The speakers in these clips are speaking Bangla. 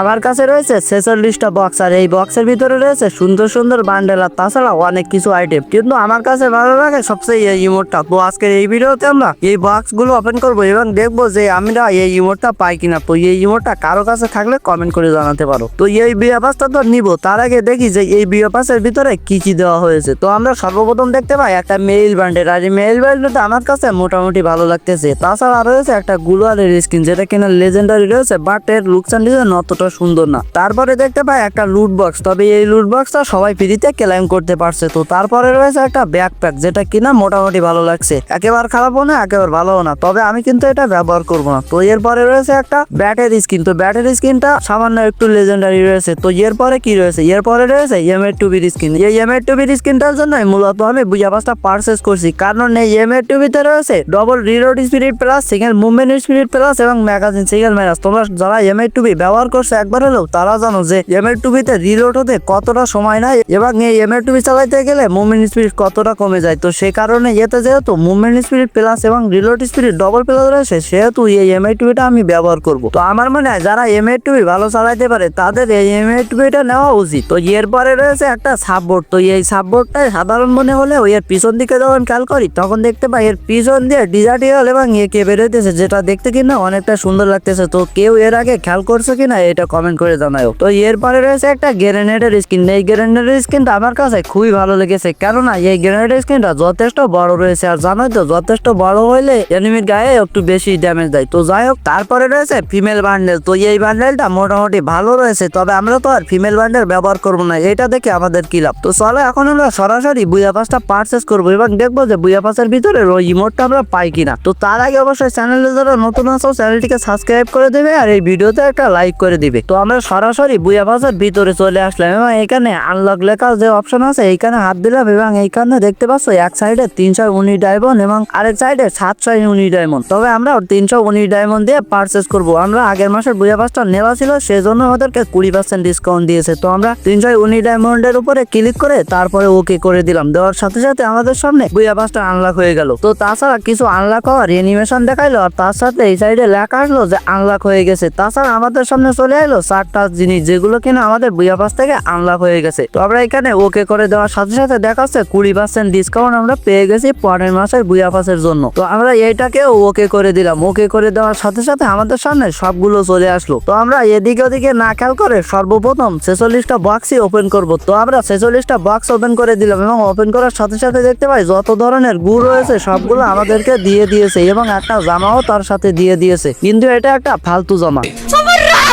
আমার কাছে রয়েছে ছেচল্লিশটা বক্স আর এই বক্সের ভিতরে রয়েছে সুন্দর সুন্দর বান্ডেল আর তাছাড়া অনেক কিছু আইটেম কিন্তু আমার কাছে ভালো লাগে সবচেয়ে এই ইমোটটা তো আজকের এই ভিডিওতে আমরা এই বক্সগুলো ওপেন করব এবং দেখব যে আমরা এই ইমোটটা পাই কিনা। তো এই ইমোটটা কারও কাছে থাকলে কমেন্ট করে জানাতে পারো। তো এই বিয়া পাসটা তো নিবো। তার আগে দেখি যে এই বিয়া পাসের ভিতরে কি কি দেওয়া হয়েছে। তো আমরা সর্বপ্রথম দেখতে পাই একটা মেইল বান্ডেল আর এই মেইল বান্ডেলটা আমার কাছে মোটামুটি ভালো লাগতেছে। তাছাড়া রয়েছে একটা গুলোয়ারের স্কিন যেটা কিনা লেজেন্ডারি রয়েছে বাট এর লুকসান ডিজাইন অতটা সুন্দর না। তারপরে দেখতে পাই একটা লুট বক্স তবে এই লুট বক্সটা সবাই ফ্রিতে ক্লেম করতে পারছে। তো তারপরে রয়েছে একটা ব্যাকপ্যাক যেটা কিনা মোটামুটি ভালো লাগছে। একেবারে খারাপও না, একেবারে ভালোও না। তবে আমি কিন্তু এটা ব্যবহার করব না। তো এরপরে রয়েছে একটা ব্যাটের স্কিন তো ব্যাটের স্কিনটা সামান্য একটু লেজেন্ডারি রয়েছে। তো এরপরে কি রয়েছে? এরপরে রয়েছে এম এর টুবির স্কিন এই এম এর টুবির স্কিনটার জন্য মূলত আমি বুঝা পাঁচটা পারচেস করছি। কারণ এই এম এর টুবিতে রয়েছে double reload speed plus single movement speed plus এবং ম্যাগাজিন সিঙ্গেল ম্যাগাজ তোমরা যারা এম এর টুবি ব্যবহার করছে একবার হলেও তারা জানো যে এম এর টুবিতে রিলোড হতে কতটা সময় নেয় এবং এই এম এর টুবি চালাইতে গেলে মুভমেন্ট স্পিড কতটা কমে যায়। তো সেই কারণে এতে যেহেতু মুভমেন্ট স্পিড প্লাস এবং রিলোড স্পিড ডবল প্লাস রয়েছে, সেহেতু এই এম এর টুবিটা আমি ব্যবহার করব। তো আমার মনে হয় যারা এম এর টুবি ভালো চালাইতে পারে, তাদের এই এম এর টুবিটা নেওয়া উচিত। তো এরপরে রয়েছে একটা সাববোর্ড তো এই সাববোর্ডটা সাধারণ মনে হলে ওই এর পিছন দিকে যখন খেয়াল করি, তখন দেখতে পাই এর পিছন দিয়ে ডিজার্টিয়াল এবং একে বেরোতেছে যেটা দেখতে কিনা অনেকটা সুন্দর লাগতেছে। তো কেউ এর আগে খেয়াল করছে কিনা এটা কমেন্ট করে জানাও তো এরপরে রয়েছে একটা গ্রেনেডের স্কিন এই গ্রেনেডের স্কিনটা আমার কাছে খুবই ভালো লেগেছে। কেননা এই গ্রেনেডের স্কিনটা যথেষ্ট বড় রয়েছে। আর জানোই তো, যথেষ্ট বড় হইলে এনিমির গায়ে একটু বেশি ড্যামেজ দেয়। তো যাই হোক, তারপরে রয়েছে ফিমেল বান্ডেল তো এই বান্ডেলটা মোটামুটি ভালো রয়েছে, তবে আমরা তো আর ফিমেল বান্ডেল ব্যবহার করব না। এটা দেখে আমাদের কি লাভ? তো চলো, এখন আমরা সরাসরি বুয়া পাসটা পারচেস করব এবং দেখব যে বুয়া পাসের ভিতরে ওই ইমোটটা আমরা পাই কিনা। তো তার আগে অবশ্যই চ্যানেলে যারা নতুন আছো চ্যানেলটিকে সাবস্ক্রাইব করে দেবে। আর এই ভিডিওতে একটা লাইক করে দিবে। তো আমরা সরাসরি বুয়া পাসের ভিতরে চলে আসলাম এবং এখানে আনলক লেখা যে অপশন আছে এইখানে হাত দিলাম এবং এইখানে দেখতে পাচ্ছ এক সাইডে তিনশো উনিশ ডায়মন্ড এবং আরেক সাইডে সাতশো উনিশ ডায়মন্ড তবে আমরা তিনশো উনিশ ডায়মন্ড দিয়ে পারচেস করব। আমরা আগের মাসের বুয়া পাসটা নেওয়া ছিল, সেজন্য আমাদেরকে কুড়ি পার্সেন্ট ডিসকাউন্ট দিয়েছে। তো আমরা তিনশো উনিশ ডায়মন্ডের উপরে ক্লিক করে তারপরে ওকে করে দিলাম। দেওয়ার সাথে সাথে আমাদের সামনে বুয়া পাসটা আনলক হয়ে গেল। তো তাছাড়া কিছু আনলক হওয়ার অ্যানিমেশন দেখাইলো, আর তার সাথে এই সাইডে লেখা আসলো যে আনলক হয়ে গেছে। তাছাড়া আমাদের সামনে চলে এলো চারটা জিনিস যেগুলো কিনা আমাদের বুয়া পাস থেকে আনলক হয়ে গেছে। তো আমরা এখানে ওকে করে দেওয়ার সাথে সাথে দেখাচ্ছে কুড়ি পার্সেন্ট ডিসকাউন্ট আমরা পেয়ে গেছি পরের মাসের বুয়া পাসের জন্য। তো আমরা এইটাকেও ওকে করে দিলাম। ওকে করে দেওয়ার সাথে সাথে আমাদের সামনে সবগুলো চলে আসলো। তো আমরা এদিকে ওদিকে না খেয়াল করে সর্বপ্রথম ছেচল্লিশটা বক্সই ওপেন করব। তো আমরা ছেচল্লিশটা বক্স ওপেন করে দিলাম এবং ওপেন করার সাথে সাথে দেখতে পাই যত ধরনের গুড় রয়েছে সবগুলো আমাদেরকে দিয়ে দিয়েছে এবং একটা জামাও তার সাথে দিয়ে দিয়েছে। কিন্তু এটা একটা ফালতু জামা।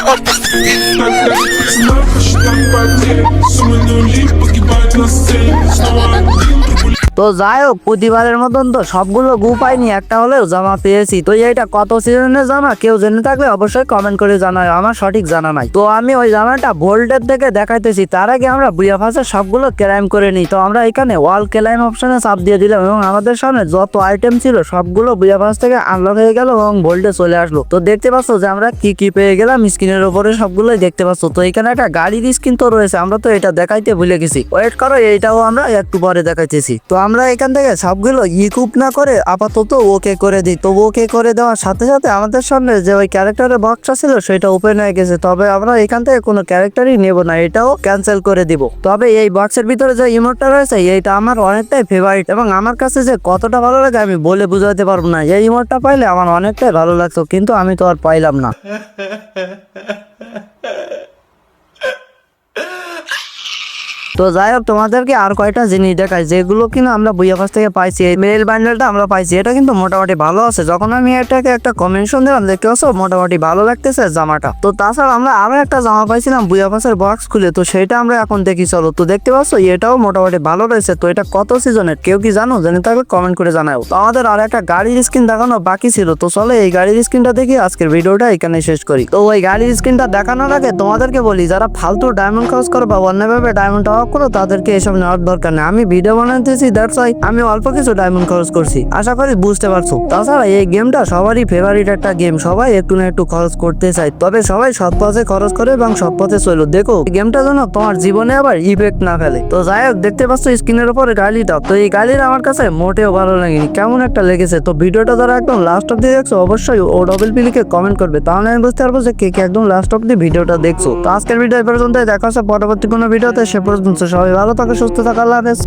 Snap, snap, snap. তো যাই হোক, প্রতিবারের মতন তো সবগুলো গু পাইনি একটা হলেও জামা পেয়েছি। তো এইটা কত সিজনের জামা? কেউ জেনে থাকলে অবশ্যই কমেন্ট করে জানায়, আমার সঠিক জানা নাই। তো আমি ওই জামাটা ভোল্টের থেকে দেখাইতেছি, তার আগে আমরা বুয়া ফাঁসে সবগুলো ক্লাইম করে নিই। তো আমরা এখানে ওয়াল ক্লাইম অপশনে চাপ দিয়ে দিলাম এবং আমাদের সামনে যত আইটেম ছিল সবগুলো বুয়া ফাঁস থেকে আনলক হয়ে গেল এবং ভোল্টে চলে আসলো। তো দেখতে পাচ্ছ যে আমরা কি কি পেয়ে গেলাম? স্ক্রিনের উপরে সবগুলোই দেখতে পাচ্ছ। তো এখানে একটা গাড়ির স্ক্রিন তো রয়েছে, আমরা তো এটা দেখাইতে ভুলে গেছি। ওয়েট করো, এইটাও আমরা একটু পরে দেখাইতেছি। তো আমরা এখান থেকে সবগুলো ইকুপ না করে আপাতত ওকে করে দিই। তো ওকে করে দেওয়ার সাথে সাথে আমাদের সামনে যে ওই ক্যারেক্টারের বক্সটা ছিল, সেটা ওপেন হয়ে গেছে। তবে আমরা এখান থেকে কোনো ক্যারেক্টারই নেব না, এটাও ক্যান্সেল করে দিব। তবে এই বক্সের ভিতরে যে ইমোটটা রয়েছে, এইটা আমার অনেকটাই ফেভারিট এবং আমার কাছে যে কতটা ভালো লাগে আমি বলে বুঝাতে পারব না। এই ইমোটটা পাইলে আমার অনেকটাই ভালো লাগতো, কিন্তু আমি তো আর পাইলাম না। তো যাই হোক, তোমাদেরকে আর কয়েকটা জিনিস দেখাই, যেগুলো কিনা আমরা বইয়া কাছ থেকে পাইছি, এই মেল বান্ডেলটা আমরা পাইছি, এটা কিন্তু মোটামুটি ভালো আছে। যখন আমি এটাকে একটা কমেন্টশন দিলাম, দেখতে পাচ্ছ, মোটামুটি ভালো লাগতেছে জামাটা। তো তাছাড়া আমরা আরও একটা জামা পাইছিলাম বুয়া পাশের বক্স খুলে, তো সেটা আমরা এখন দেখি, চলো। তো দেখতে পাচ্ছ, এটাও মোটামুটি ভালো রয়েছে, তো এটা কত সিজনের কেউ কি জানো? জেনে থাকলে কমেন্ট করে জানাও তো আমাদের আর একটা গাড়ির স্ক্রিন দেখানো বাকি ছিল, তো চলো এই গাড়ির স্ক্রিনটা দেখি, আজকের ভিডিওটা এখানে শেষ করি। তো ওই গাড়ির স্ক্রিনটা দেখানোর আগে তোমাদেরকে বলি, যারা ফালতু ডায়মন্ড খরচ করো বা অন্যভাবে ডায়মন্ড করো তাদেরকে এসব নেওয়ার দরকার নেই। আমি ভিডিও বানাতেছি দ্যাটস ওয়াই আমি অল্প কিছু ডায়মন্ড খরচ করছি। আশা করি বুঝতে পারছ। তাছাড়া এই গেমটা সবারই ফেভারিট একটা গেম সবাই একটু না একটু খরচ করতে চায়। তবে সবাই সৎ পথে খরচ করে এবং সৎ পথে চলো। দেখো গেমটা যেন তোমার জীবনে আবার ইফেক্ট না ফেলে। তো যাই হোক, দেখতে পাচ্ছ স্ক্রিনের উপরে গাড়িটা তো এই গাড়ির আমার কাছে মোটেও ভালো লাগেনি। কেমন একটা লেগেছে। তো ভিডিওটা যারা একদম লাস্ট অব্দি দেখছ, অবশ্যই ও ডবল পিলিকে কমেন্ট করবে। তাহলে আমি বুঝতে পারব যে কে কে একদম লাস্ট অব্দি ভিডিওটা দেখছ। তো আজকের ভিডিও এই পর্যন্ত দেখা হচ্ছে পরবর্তী কোনো ভিডিওতে সে পর্যন্ত সবাই। ভালো থাকে সুস্থ থাকা আল্লাহ হাফেজ।